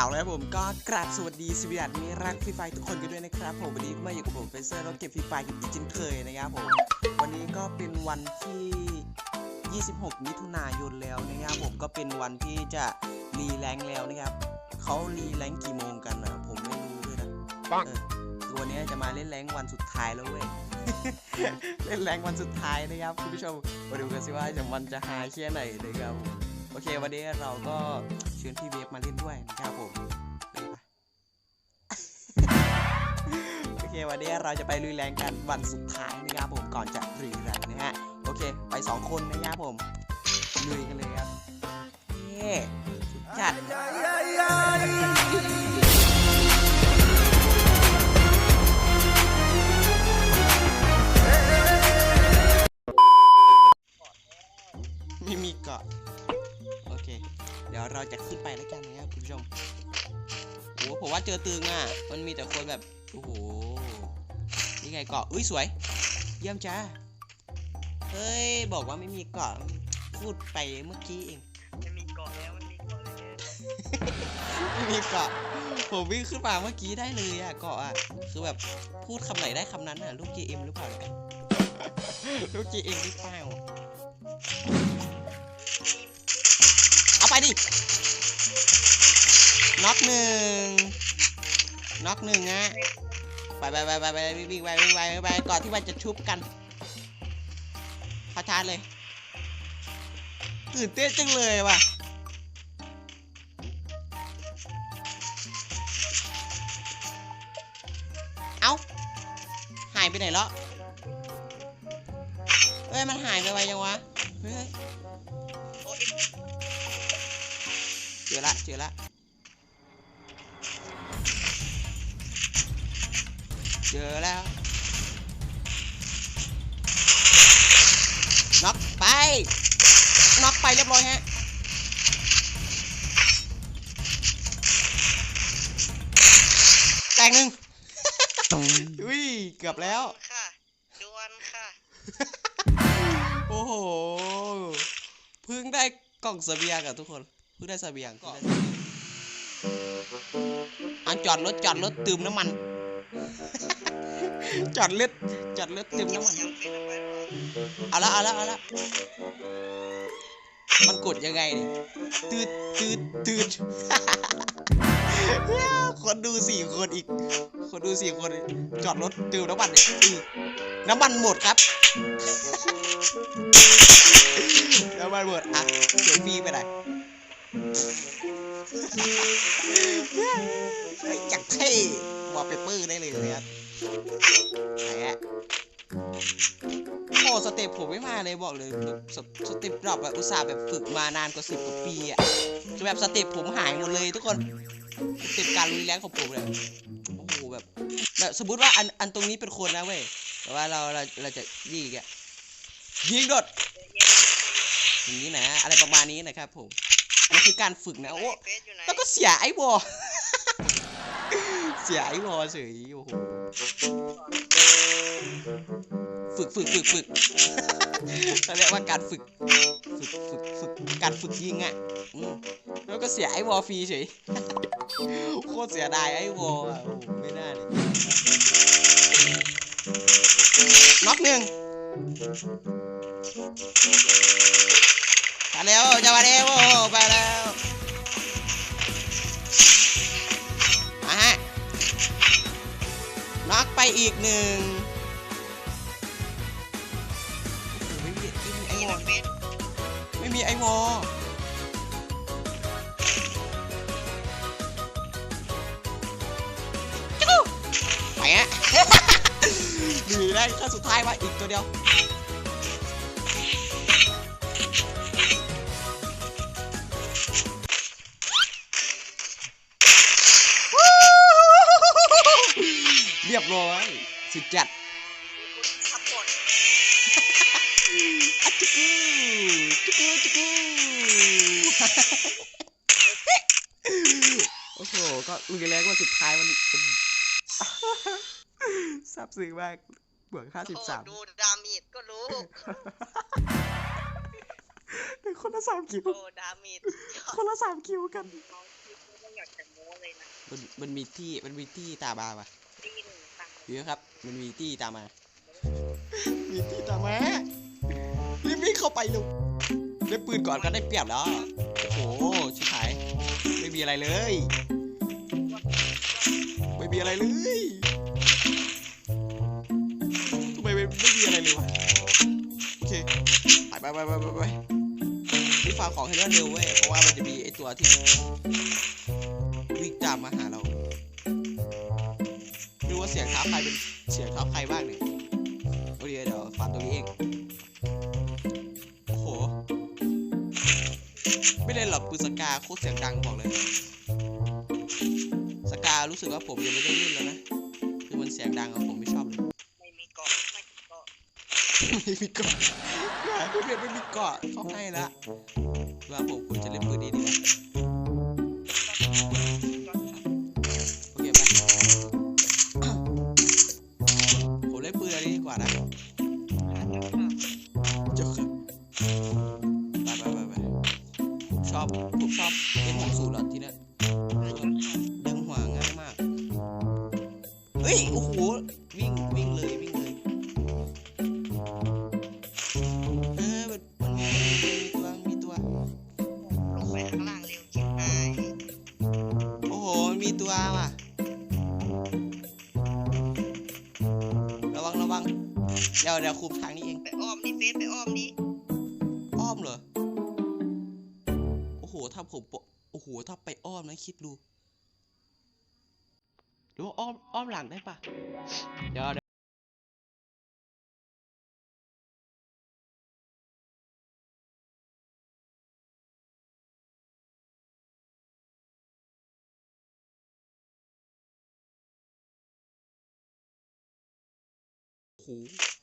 เอาแล้วผมก็กราบสวัสดีสวีดัตมีรักฟรีไฟทุกคนกันด้วยนะครับผมวันนี้ก็มาอยู่กับผมเฟเซอร์รถเก็บฟรีไฟกันอีกเช่นเคยนะครับผมวันนี้ก็เป็นวันที่ 26 มิถุนายนแล้วนะครับผมก็เป็นวันที่จะรีแรงค์แล้วนะครับเขารีแรงค์กี่โมงกันนะผมไม่รู้ด้วยนะเออคือวันนี้จะมาเล่นแรงค์วันสุดท้ายแล้วเว้ยเล่นแรงค์วันสุดท้ายนะครับคุณผู้ชมมาดูกันสิว่าจะมันจะหาแค่ไหนนะครับผมโอเควันนี้เราก็ เชิญพี่เวฟมาเล่นด้วยนะครับผมโอเควันนี้เราจะไปลุยแรงกันวันสุดท้ายนะครับผมก่อนจะรีแรงนะฮะโอเค ไปสองคนนะครับผมลุยกันเลยครับเย้สุดจัด ผมว่าเจอตึงอะ มันมีแต่คนแบบ โอ้โห นี่ไงเกาะ อุ้ยสวย เยี่ยมจ้า เฮ้ย บอกว่าไม่มีเกาะ พูดไปเมื่อกี้เองมันมีเกาะแล้วมันมีเกาะเลยไม่มีเกาะ ผมวิ่งขึ้นมาเมื่อกี้ได้เลยอะเกาะอะ คือแบบพูดคำไหนได้คำนั้นอะ ลูก GM หรือเปล่าเนี่ยลูก GM หรือเปล่าเอาไปดิ น็อกหนึ่งน็อกหนึ่งอะไปไปไปไปไปวิ่งไปวิ่งไปไปก่อนที่มันจะชุบกันเขาชาร์จเลยตื่นเต้นจังเลยว่ะเอ้าหายไปไหนแล้วเฮ้ยมันหายไปไวยังวะเฮ้ยเจอละเจอละ เจอแล้วน็อกไปน็อกไปเรียบร้อยฮะแตกหนึ่งอุ้ยเกือบแล้ว ค่ะดวนค่ะ โอ้โหเพิ่งได้กล่องเสบียงอะทุกคนเพิ่งได้เสบียงเพิ่งได้เสบียงอันจอดรถจอดรถเติมน้ำมัน จอดรถจอดรถเติมน้ำมันเสียงเป็นอะไรวะเอาละเอาละเอาละมันกดยังไงเนี่ยตืดตืดตืดคนดูสี่คนอีก คนดูสี่คนจอดรถเติมน้ำมันเนี่ยน้ำมันหมดครับ น้ำมันหมดอะเสียงฟีไปไหนเฮ้ยจักเท่วอลเปเปอร์ได้เลยนะครับ แหมโอ้สเต็ปผมไม่มาเลยบอกเลยสสเต็ปดรอปแบบอุตส่าห์แบบฝึกมานานกว่าสิบกว่าปีอะจะแบบสเต็ปผมหายหมดเลยทุกคนสเต็ปการลุยแรงของผมเลยโอ้โหแบบแบบสมมติว่าอันอันตรงนี้เป็นคนนะเว้ยแต่ว่าเราเราเราจะยิงอีกอะยิงโดดอย่างนี้นะอะไรประมาณนี้นะครับผมนี่คือการฝึกนะโอ้เฟซอยู่ไหนแล้วก็เสียไอ้วอ เสียไอ้วอเฉยโอ้โหฝึกฝึกฝึกฝึกเขาเรียกว่าการฝึกฝึกฝึกฝึกการฝึกยิงอะแล้วก็เสียไอ้วอฟรีเฉยโคตรเสียดายไอ้วออะโอ้โหไม่น่าเลยน็อกหนึ่งมาเร็วจะมาเร็วไปแล้ว ไปอีกหนึ่งไม่มีไอวอลไม่มีไอวอจู้ไปฮะหนีได้ขั้นสุดท้ายว่าอีกตัวเดียว สุดจัดขับหมดอะจุกูจุกูจุกูโอ้โห ก็ลุยแรงว่าสุดท้ายมันเป็นซาบซึ้งมากบวกห้าสิบสามโอ้ดูดามิดก็รู้เป็นคนละสามคิวโอ้ดามิดคนละสามคิวกันน้องคิดว่าอยากจะโม้มันมันมีที่มันมีที่ตามมาปะตีหนึ่งตัง เดี๋ยวครับ มันมีที่ตามมา มีที่ตามมารีบวิ่งเข้าไปลูกได้ปืนก่อนก็ได้เปรียบแล้ว โอ้โหชิบหาย ไม่มีอะไรเลย ไม่มีอะไรเลยทำไมไม่ไม่มีอะไรเลยวะ โอเค ไปไปไปไปไปไปรีบฟาร์มของให้รวดเร็วเว้ย เพราะว่ามันจะมีไอตัวที่วิ่งตามมาหาเราไม่รู้ว่า เสียงเท้าใครเป็นเสียงเท้าใครบ้างเนี่ยโอเคเดี๋ยวฟาร์มตรงนี้เองโอ้โหไม่ได้หรอกปืนสกาโคตรเสียงดังบอกเลย สการู้สึกว่าผมยังไม่ได้เล่นแล้วนะคือมันเสียงดังอะผมไม่ชอบเลยไม่มีเกาะไม่มีเกาะไม่มีเกาะหาเพื่อนไม่มีเกาะเขาให้ละว่าผมควรจะเล่นปืนนี้ดีนะ ผมเล่ ยวเดี๋ยวคุมทางนี้เองไปอ้อมนี่เฟสไปอ้อมนี่อ้อมเหรอ โอ้โห ถ้าผมโอ้โห ถ้าไปอ้อมนะคิดดู หรือว่าอ้อม อ้อมหลังได้ปะเดาเดี๋ยวโอ้โห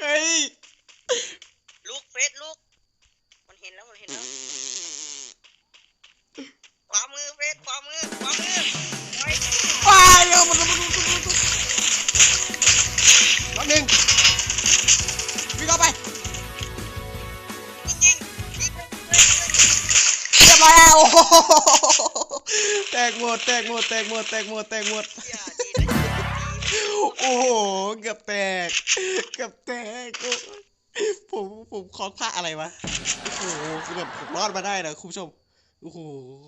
เฮ้ยลูกเฟสลูกมันเห็นแล้วมันเห็นแล้วขวามือเฟสขวามือขวามือไว้ไปเอามันมันมันมันมันรอบหนึ่งวิ่งเข้าไปยิงยิงยิงเรียบร้อยแล้วโอ้โหแตกหมดแตกหมดแตกหมดแตกหมดแตกหมดอย่าดีนะ โอ้โหเกือบแตกเกือบแตกโอ้ผมผมคอสพลาอะไรวะโอ้โหคือแบบผมรอดมาได้นะคุณผู้ชมโอ้โห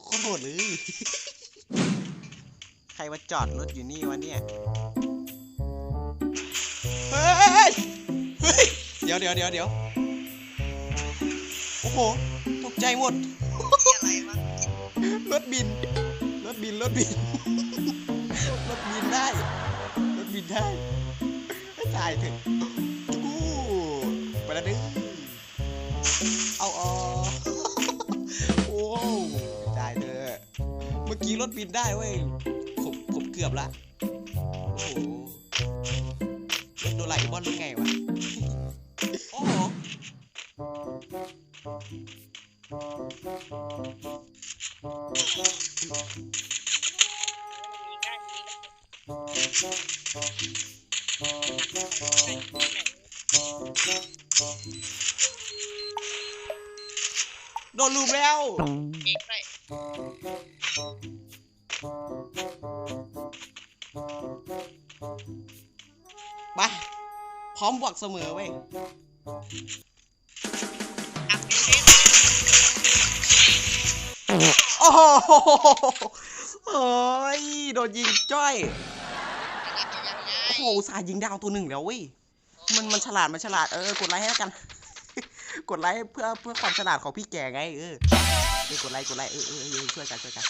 โคตรโหดเลยใครมาจอดรถอยู่นี่วะเนี่ยเฮ้ยเฮ้ยเดี๋ยวเดี๋ยวเดี๋ยวเดี๋ยวโอ้โหตกใจหมดรถบินรถบินรถบินรถบินได้ ได้ให้ตายเถอะจู้ไปแล้วดึงเอาออกโอ้ตายเถอะเมื่อกี้รถบินได้เว้ยผมผมเกือบละโอ้โหโดราเอมอนเป็นไงวะโอ้โห โดนลุมแล้ว เองด้วยไปพร้อมบวกเสมอเว้ยอักเฟสโอ้โหเฮ้ยโดนยิงจ้อย อ้โหอุตสาห์ยิงดาวตัวหนึ่งแล้วเว้ยมันมันฉลาดมันฉลาดเออกดไลค์ให้แล้วกัน กดไลค์เพื่อเพื่อความฉลาดของพี่แกไงเออกดไลค์กดไลค์เออเออช่วยกันช่วยกัน